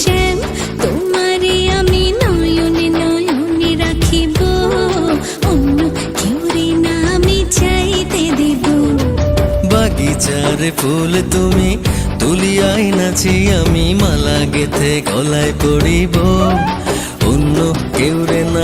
শ্যাম তোমারে আমি নয়নে নয়নে রাখিব। অন্য কেউরে না আমি চাইতে দেব। বাগিচার ফুল তুমি তুলিয়াই নাচি, আমি মালা গেথে গলায় পড়িব। অন্য কেউরে না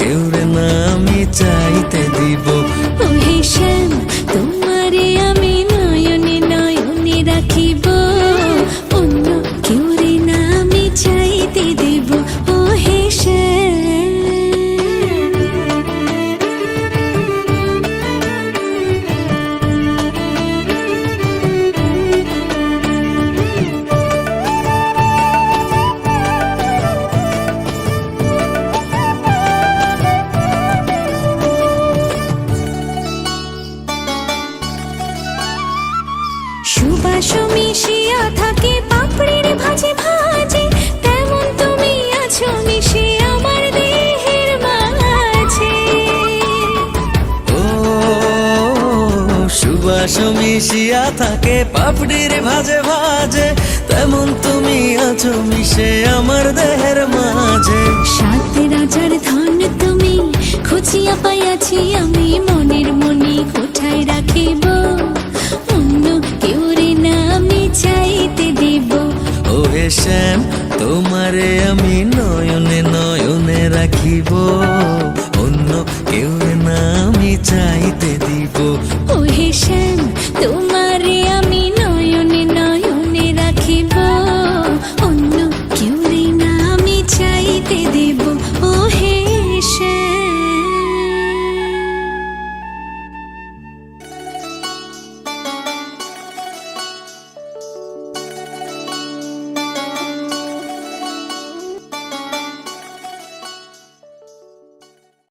মিশিয়া থাকে পাপড়ির ভাজে ভাজে সুবাস মিশিয়া থাকে পাপড়ির ভাজে ভাজে। তেমন তুমি আছো মিশে আমার দেহের মাঝে। সাত রাজার ধন তুমি খুঁজিয়া পাইয়াছি আমি মনের মনি কোঠায় রাখিব? অন্য কেউ রে না আমি চাইতে দেব। ও শ্যাম তোমারে আমি নয়নে নয়নে রাখিব।